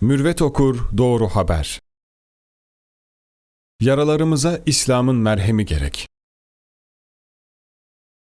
Mürvet okur doğru haber. Yaralarımıza İslam'ın merhemi gerek.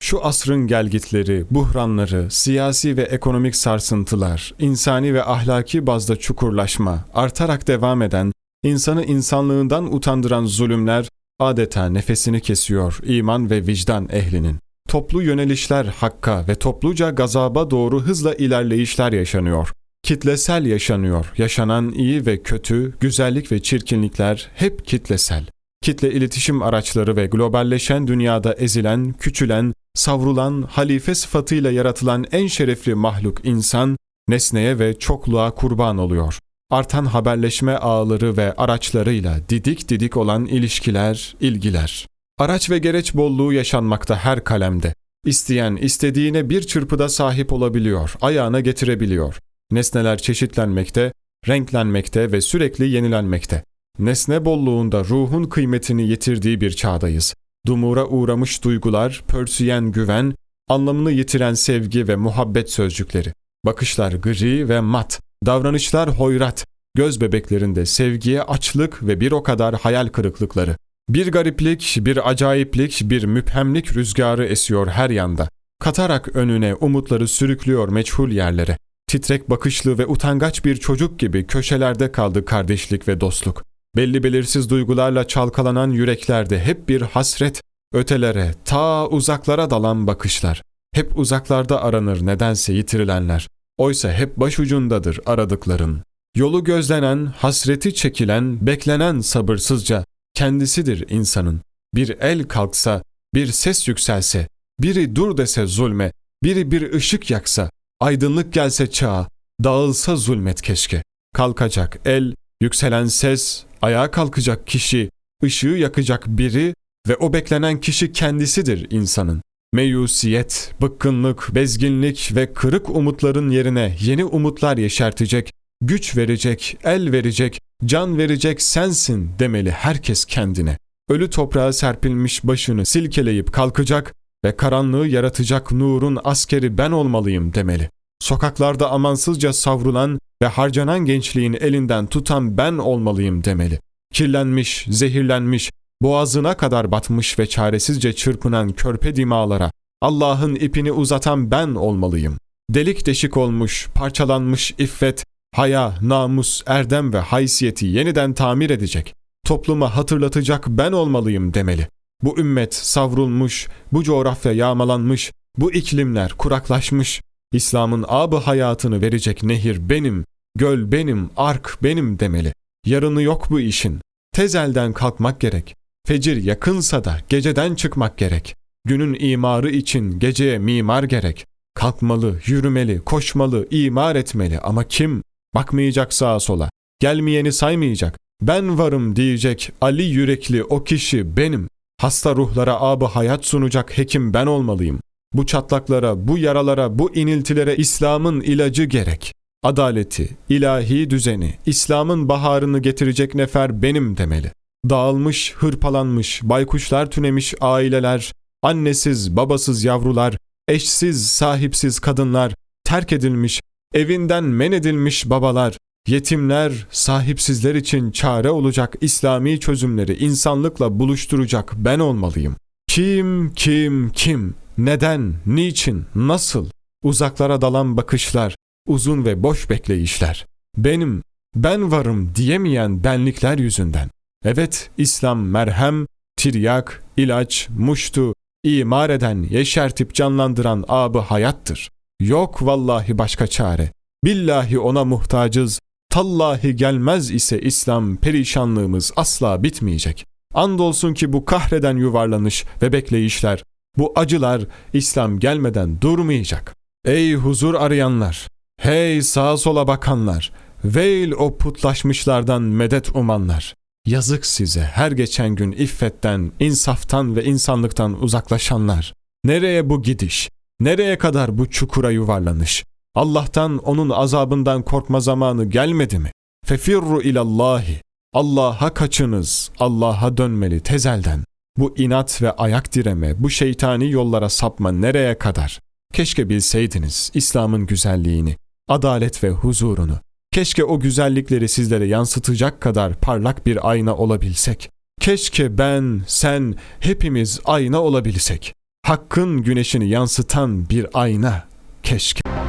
Şu asrın gelgitleri, buhranları, siyasi ve ekonomik sarsıntılar, insani ve ahlaki bazda çukurlaşma, artarak devam eden, insanı insanlığından utandıran zulümler adeta nefesini kesiyor iman ve vicdan ehlinin. Toplu yönelişler hakka ve topluca gazaba doğru hızla ilerleyişler yaşanıyor kitlesel yaşanıyor. Yaşanan iyi ve kötü, güzellik ve çirkinlikler hep kitlesel. Kitle iletişim araçları ve globalleşen dünyada ezilen, küçülen, savrulan, halife sıfatıyla yaratılan en şerefli mahluk insan, nesneye ve çokluğa kurban oluyor. Artan haberleşme ağları ve araçlarıyla didik didik olan ilişkiler, ilgiler. Araç ve gereç bolluğu yaşanmakta her kalemde. İsteyen istediğine bir çırpıda sahip olabiliyor, ayağına getirebiliyor. Nesneler çeşitlenmekte, renklenmekte ve sürekli yenilenmekte. Nesne bolluğunda ruhun kıymetini yitirdiği bir çağdayız. Dumura uğramış duygular, pörsüyen güven, anlamını yitiren sevgi ve muhabbet sözcükleri. Bakışlar gri ve mat, davranışlar hoyrat, göz bebeklerinde sevgiye açlık ve bir o kadar hayal kırıklıkları. Bir gariplik, bir acayiplik, bir müphemlik rüzgarı esiyor her yanda. Katarak önüne umutları sürüklüyor meçhul yerlere. Titrek bakışlı ve utangaç bir çocuk gibi köşelerde kaldı kardeşlik ve dostluk. Belli belirsiz duygularla çalkalanan yüreklerde hep bir hasret, ötelere, ta uzaklara dalan bakışlar. Hep uzaklarda aranır nedense yitirilenler. Oysa hep başucundadır aradıkların. Yolu gözlenen, hasreti çekilen, beklenen sabırsızca kendisidir insanın. Bir el kalksa, bir ses yükselse, biri dur dese zulme, biri bir ışık yaksa, Aydınlık gelse çağa, dağılsa zulmet keşke. Kalkacak el, yükselen ses, ayağa kalkacak kişi, ışığı yakacak biri ve o beklenen kişi kendisidir insanın. Meyusiyet, bıkkınlık, bezginlik ve kırık umutların yerine yeni umutlar yeşertecek, güç verecek, el verecek, can verecek sensin demeli herkes kendine. Ölü toprağa serpilmiş başını silkeleyip kalkacak ve karanlığı yaratacak nurun askeri ben olmalıyım demeli. Sokaklarda amansızca savrulan ve harcanan gençliğin elinden tutan ben olmalıyım demeli. Kirlenmiş, zehirlenmiş, boğazına kadar batmış ve çaresizce çırpınan körpe dimalara Allah'ın ipini uzatan ben olmalıyım. Delik deşik olmuş, parçalanmış iffet, haya, namus, erdem ve haysiyeti yeniden tamir edecek. Topluma hatırlatacak ben olmalıyım demeli. Bu ümmet savrulmuş, bu coğrafya yağmalanmış, bu iklimler kuraklaşmış. İslam'ın abı hayatını verecek nehir benim, göl benim, ark benim demeli. Yarını yok bu işin. Tezelden kalkmak gerek. Fecir yakınsa da geceden çıkmak gerek. Günün imarı için geceye mimar gerek. Kalkmalı, yürümeli, koşmalı, imar etmeli ama kim? Bakmayacak sağa sola. Gelmeyeni saymayacak. Ben varım diyecek Ali yürekli o kişi benim. Hasta ruhlara abı hayat sunacak hekim ben olmalıyım. Bu çatlaklara, bu yaralara, bu iniltilere İslam'ın ilacı gerek. Adaleti, ilahi düzeni, İslam'ın baharını getirecek nefer benim demeli. Dağılmış, hırpalanmış, baykuşlar tünemiş aileler, annesiz, babasız yavrular, eşsiz, sahipsiz kadınlar, terk edilmiş, evinden men edilmiş babalar, Yetimler, sahipsizler için çare olacak İslami çözümleri insanlıkla buluşturacak ben olmalıyım. Kim, kim, kim, neden, niçin, nasıl? Uzaklara dalan bakışlar, uzun ve boş bekleyişler. Benim, ben varım diyemeyen benlikler yüzünden. Evet, İslam merhem, tiryak, ilaç, muştu, imar eden, yeşertip canlandıran abı hayattır. Yok vallahi başka çare. Billahi ona muhtacız, Tallahi gelmez ise İslam perişanlığımız asla bitmeyecek. Andolsun ki bu kahreden yuvarlanış ve bekleyişler, bu acılar İslam gelmeden durmayacak. Ey huzur arayanlar, hey sağa sola bakanlar, veil o putlaşmışlardan medet umanlar. Yazık size her geçen gün iffetten, insaftan ve insanlıktan uzaklaşanlar. Nereye bu gidiş? Nereye kadar bu çukura yuvarlanış? Allah'tan onun azabından korkma zamanı gelmedi mi? Fefirru ilallahi. Allah'a kaçınız, Allah'a dönmeli tezelden. Bu inat ve ayak direme, bu şeytani yollara sapma nereye kadar? Keşke bilseydiniz İslam'ın güzelliğini, adalet ve huzurunu. Keşke o güzellikleri sizlere yansıtacak kadar parlak bir ayna olabilsek. Keşke ben, sen, hepimiz ayna olabilsek. Hakkın güneşini yansıtan bir ayna. Keşke.